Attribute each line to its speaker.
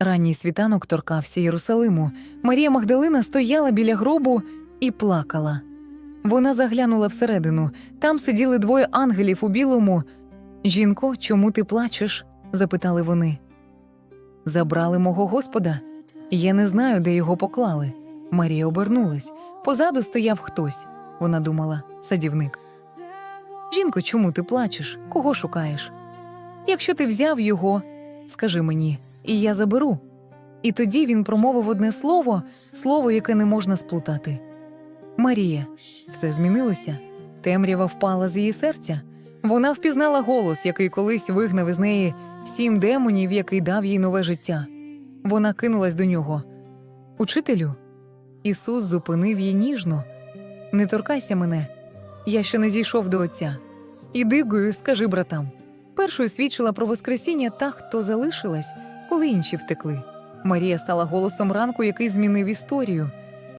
Speaker 1: Ранній світанок торкався Єрусалиму. Марія Магдалина стояла біля гробу і плакала. Вона заглянула всередину. Там сиділи двоє ангелів у білому. Жінко, чому ти плачеш? запитали вони. Забрали мого господа. Я не знаю, де його поклали. Марія обернулась. Позаду стояв хтось. Вона думала, садівник. Жінко, чому ти плачеш? Кого шукаєш? Якщо ти взяв його, скажи мені, і я заберу. І тоді він промовив одне слово, слово, яке не можна сплутати. Марія, все змінилося. Темрява впала з її серця. Вона впізнала голос, який колись вигнав із неї сім демонів, який дав їй нове життя. Вона кинулась до нього. Учителю, Ісус зупинив її ніжно. Не торкайся мене, я ще не зійшов до Отця. Іди, Гою, скажи братам. Першою свідчила про Воскресіння та, хто залишилась, коли інші втекли. Марія стала голосом ранку, який змінив історію.